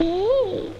Hey.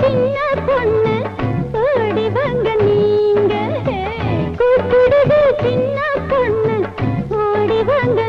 சின்ன பொண்ணு ஓடி வாங்க